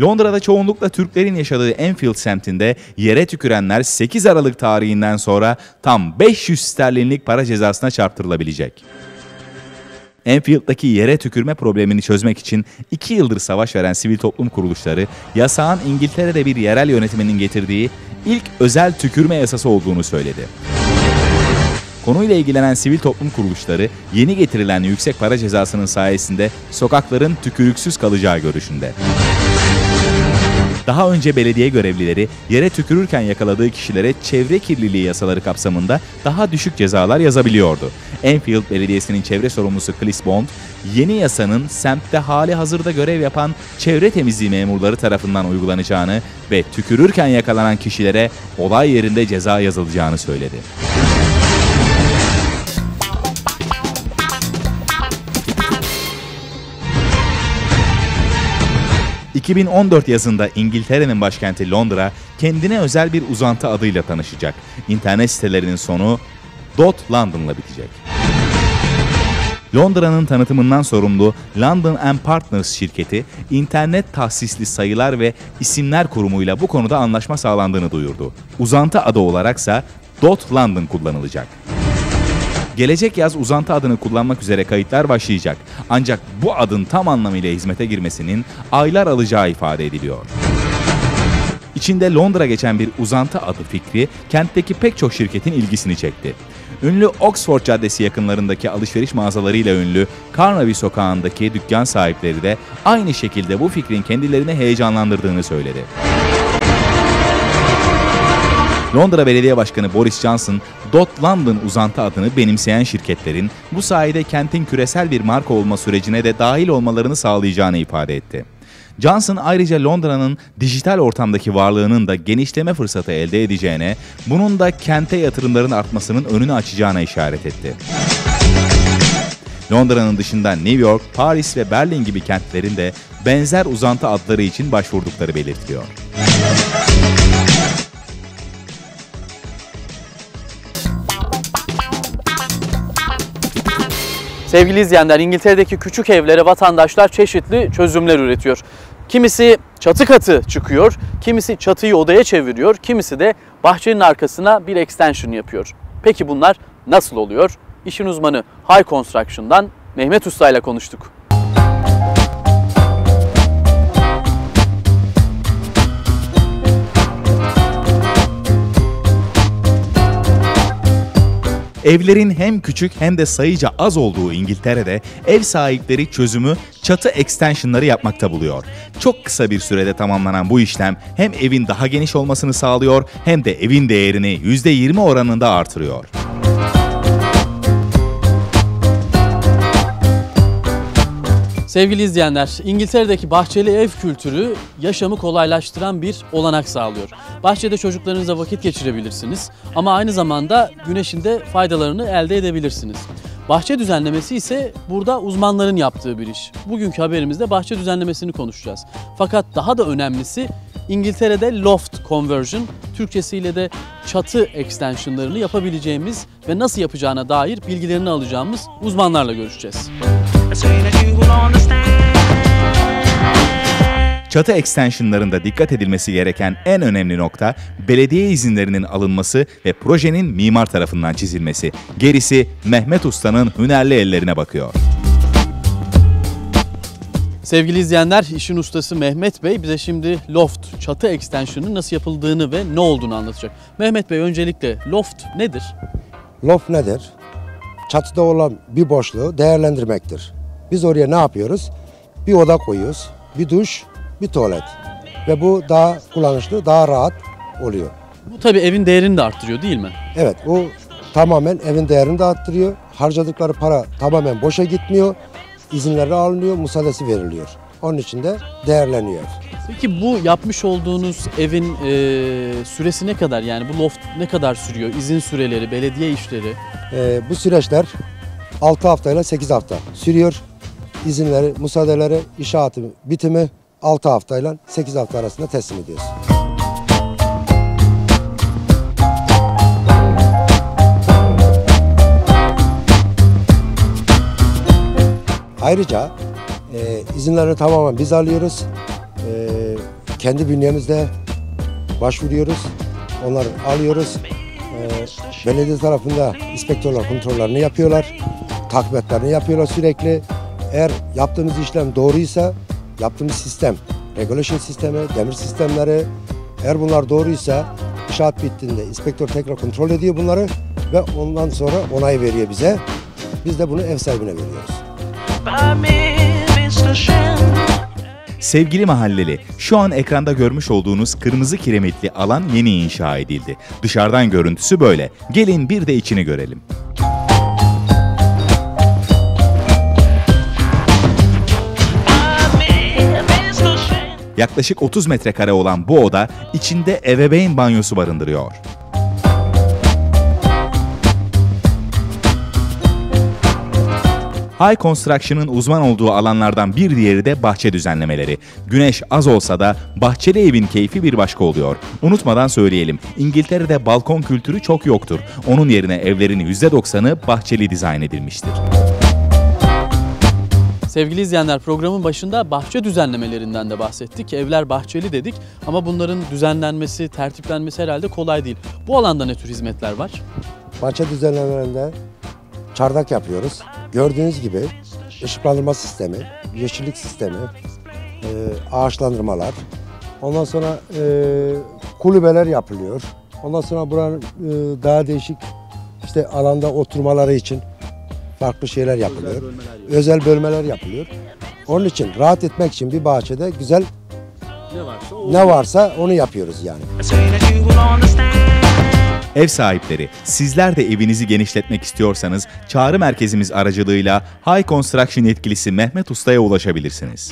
Londra'da çoğunlukla Türklerin yaşadığı Enfield semtinde yere tükürenler 8 Aralık tarihinden sonra tam 500 sterlinlik para cezasına çarptırılabilecek. Enfield'daki yere tükürme problemini çözmek için 2 yıldır savaş veren sivil toplum kuruluşları yasağın İngiltere'de bir yerel yönetiminin getirdiği ilk özel tükürme yasası olduğunu söyledi. Konuyla ilgilenen sivil toplum kuruluşları yeni getirilen yüksek para cezasının sayesinde sokakların tükürüksüz kalacağı görüşünde. Daha önce belediye görevlileri yere tükürürken yakaladığı kişilere çevre kirliliği yasaları kapsamında daha düşük cezalar yazabiliyordu. Enfield Belediyesi'nin çevre sorumlusu Chris Bond, yeni yasanın semtte hali hazırda görev yapan çevre temizliği memurları tarafından uygulanacağını ve tükürürken yakalanan kişilere olay yerinde ceza yazılacağını söyledi. 2014 yazında İngiltere'nin başkenti Londra kendine özel bir uzantı adıyla tanışacak. İnternet sitelerinin sonu Dot London'la bitecek. Londra'nın tanıtımından sorumlu London and Partners şirketi, internet tahsisli sayılar ve isimler kurumuyla bu konuda anlaşma sağlandığını duyurdu. Uzantı adı olaraksa Dot London kullanılacak. Gelecek yaz uzantı adını kullanmak üzere kayıtlar başlayacak. Ancak bu adın tam anlamıyla hizmete girmesinin aylar alacağı ifade ediliyor. İçinde Londra geçen bir uzantı adı fikri kentteki pek çok şirketin ilgisini çekti. Ünlü Oxford Caddesi yakınlarındaki alışveriş mağazalarıyla ünlü Carnaby sokağındaki dükkan sahipleri de aynı şekilde bu fikrin kendilerini heyecanlandırdığını söyledi. Londra Belediye Başkanı Boris Johnson, Dot London uzantı adını benimseyen şirketlerin bu sayede kentin küresel bir marka olma sürecine de dahil olmalarını sağlayacağını ifade etti. Johnson ayrıca Londra'nın dijital ortamdaki varlığının da genişleme fırsatı elde edeceğine, bunun da kente yatırımların artmasının önünü açacağına işaret etti. Londra'nın dışında New York, Paris ve Berlin gibi kentlerin de benzer uzantı adları için başvurdukları belirtiliyor. Sevgili izleyenler, İngiltere'deki küçük evlere vatandaşlar çeşitli çözümler üretiyor. Kimisi çatı katı çıkıyor, kimisi çatıyı odaya çeviriyor, kimisi de bahçenin arkasına bir extension yapıyor. Peki bunlar nasıl oluyor? İşin uzmanı High Construction'dan Mehmet Usta ile konuştuk. Evlerin hem küçük hem de sayıca az olduğu İngiltere'de ev sahipleri çözümü çatı extensionları yapmakta buluyor. Çok kısa bir sürede tamamlanan bu işlem hem evin daha geniş olmasını sağlıyor hem de evin değerini %20 oranında artırıyor. Sevgili izleyenler, İngiltere'deki bahçeli ev kültürü yaşamı kolaylaştıran bir olanak sağlıyor. Bahçede çocuklarınızla vakit geçirebilirsiniz ama aynı zamanda güneşin de faydalarını elde edebilirsiniz. Bahçe düzenlemesi ise burada uzmanların yaptığı bir iş. Bugünkü haberimizde bahçe düzenlemesini konuşacağız. Fakat daha da önemlisi İngiltere'de loft conversion, Türkçesiyle de çatı extensionlarını yapabileceğimiz ve nasıl yapacağına dair bilgilerini alacağımız uzmanlarla görüşeceğiz. Çatı extensionlarında dikkat edilmesi gereken en önemli nokta belediye izinlerinin alınması ve projenin mimar tarafından çizilmesi. Gerisi Mehmet Usta'nın hünerli ellerine bakıyor. Sevgili izleyenler, işin ustası Mehmet Bey bize şimdi loft, çatı extension'ın nasıl yapıldığını ve ne olduğunu anlatacak. Mehmet Bey öncelikle loft nedir? Loft nedir? Çatıda olan bir boşluğu değerlendirmektir. Biz oraya ne yapıyoruz? Bir oda koyuyoruz, bir duş, bir tuvalet. Ve bu daha kullanışlı, daha rahat oluyor. Bu tabii evin değerini de arttırıyor değil mi? Evet, bu tamamen evin değerini de arttırıyor. Harcadıkları para tamamen boşa gitmiyor. İzinleri alınıyor, müsaadesi veriliyor. Onun için de değerleniyor. Peki bu yapmış olduğunuz evin e, süresi ne kadar? Yani bu loft ne kadar sürüyor? İzin süreleri, belediye işleri? Ee, bu süreçler 6 haftayla 8 hafta sürüyor. İzinleri, müsaadeleri, inşaatı bitimi 6 haftayla 8 hafta arasında teslim ediyoruz. Ayrıca e, izinleri tamamen biz alıyoruz. E, kendi bünyemizde başvuruyoruz. Onları alıyoruz. Ee, belediye tarafında inspektörler kontrollerini yapıyorlar. Takip etlerini yapıyorlar sürekli. Eğer yaptığımız işlem doğruysa yaptığımız sistem, regulation sistemi, demir sistemleri eğer bunlar doğruysa inşaat bittiğinde inspektör tekrar kontrol ediyor bunları ve ondan sonra onay veriyor bize. Biz de bunu ev sahibine veriyoruz. Sevgili mahalleli, şu an ekranda görmüş olduğunuz kırmızı kiremitli alan yeni inşa edildi. Dışarıdan görüntüsü böyle. Gelin bir de içini görelim. Yaklaşık 30 metrekare olan bu oda içinde ebeveyn banyosu barındırıyor. High Construction'ın uzman olduğu alanlardan bir diğeri de bahçe düzenlemeleri. Güneş az olsa da bahçeli evin keyfi bir başka oluyor. Unutmadan söyleyelim, İngiltere'de balkon kültürü çok yoktur. Onun yerine evlerin %90'ı bahçeli dizayn edilmiştir. Sevgili izleyenler programın başında bahçe düzenlemelerinden de bahsettik. Evler bahçeli dedik ama bunların düzenlenmesi, tertiplenmesi herhalde kolay değil. Bu alanda ne tür hizmetler var? Bahçe düzenlemelerinde çardak yapıyoruz. Gördüğünüz gibi ışıklandırma sistemi, yeşillik sistemi, e, ağaçlandırmalar. Ondan sonra e, kulübeler yapılıyor. Ondan sonra buranın e, daha değişik işte alanda oturmaları için farklı şeyler yapılıyor. Özel bölmeler yapılıyor. Onun için rahat etmek için bir bahçede güzel Ne varsa ne varsa onu yapıyoruz yani. Ev sahipleri, sizler de evinizi genişletmek istiyorsanız çağrı merkezimiz aracılığıyla High Construction yetkilisi Mehmet Usta'ya ulaşabilirsiniz.